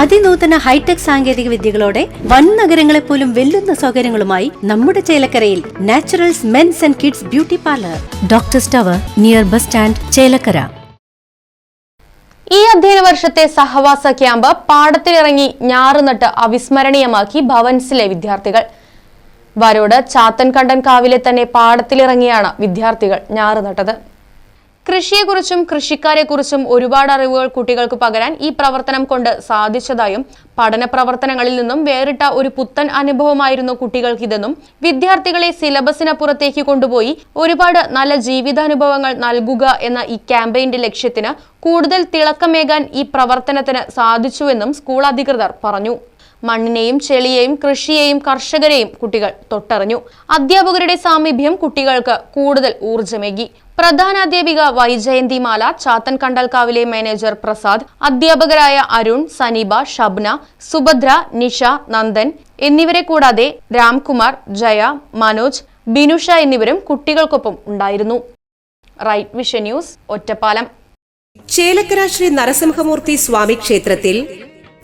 അതിനൂതന hi tech സാങ്കേതിക വിദ്യകളോടെ വൻ നഗരങ്ങളെ പോലും വെല്ലുന്ന സൗകര്യങ്ങളുമായി നമ്മുടെ ചേലക്കരയിൽ Naturals men's and kids beauty parlour. Doctor tower near bus stand Chelakkara. ഈ അധ്യയന വർഷത്തെ സഹവാസ ക്യാമ്പ് പാടത്തിലിറങ്ങി ഞാറുനട്ട് അവിസ്മരണീയമാക്കി ഭവൻസിലെ വിദ്യാർത്ഥികൾ. വരോട് ചാത്തൻകണ്ടൻ കാവിലെ തന്നെ പാടത്തിലിറങ്ങിയാണ് വിദ്യാർത്ഥികൾ ഞാറുനട്ടത്. കൃഷിയെക്കുറിച്ചും കൃഷിക്കാരെക്കുറിച്ചും ഒരുപാട് അറിവുകൾ കുട്ടികൾക്ക് പകരാൻ ഈ പ്രവർത്തനം കൊണ്ട് സാധിച്ചതായും പഠന പ്രവർത്തനങ്ങളിൽ നിന്നും വേറിട്ട ഒരു പുത്തൻ അനുഭവമായിരുന്നു കുട്ടികൾക്കിതെന്നും വിദ്യാർത്ഥികളെ സിലബസിനപ്പുറത്തേക്ക് കൊണ്ടുപോയി ഒരുപാട് നല്ല ജീവിതാനുഭവങ്ങൾ നൽകുക എന്ന ഈ ക്യാമ്പയിന്റെ ലക്ഷ്യത്തിന് കൂടുതൽ തിളക്കമേകാൻ ഈ പ്രവർത്തനത്തിന് സാധിച്ചുവെന്നും സ്കൂൾ അധികൃതർ പറഞ്ഞു. മണ്ണിനെയും ചെളിയെയും കൃഷിയെയും കർഷകരെയും കുട്ടികൾ തൊട്ടറിഞ്ഞു. അധ്യാപകരുടെ സാമീപ്യം കുട്ടികൾക്ക് കൂടുതൽ ഊർജമേകി പ്രധാനാധ്യാപിക വൈജയന്തിമാല ചാത്തൻ കണ്ടൽക്കാവിലെ മാനേജർ പ്രസാദ് അധ്യാപകരായ അരുൺ സനീബ ഷബ്ന സുഭദ്ര നിഷ നന്ദൻ എന്നിവരെ കൂടാതെ രാംകുമാർ ജയ മനോജ് ബിനുഷ എന്നിവരും കുട്ടികൾക്കൊപ്പം ഉണ്ടായിരുന്നു. Right Vision News Ottapalam. Chelakkara Sree Narasimhamoorthy Swamy ക്ഷേത്രത്തിൽ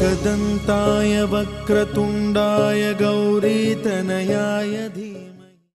कदन्ताय वक्रतुण्डाय गौरीतनयाय धी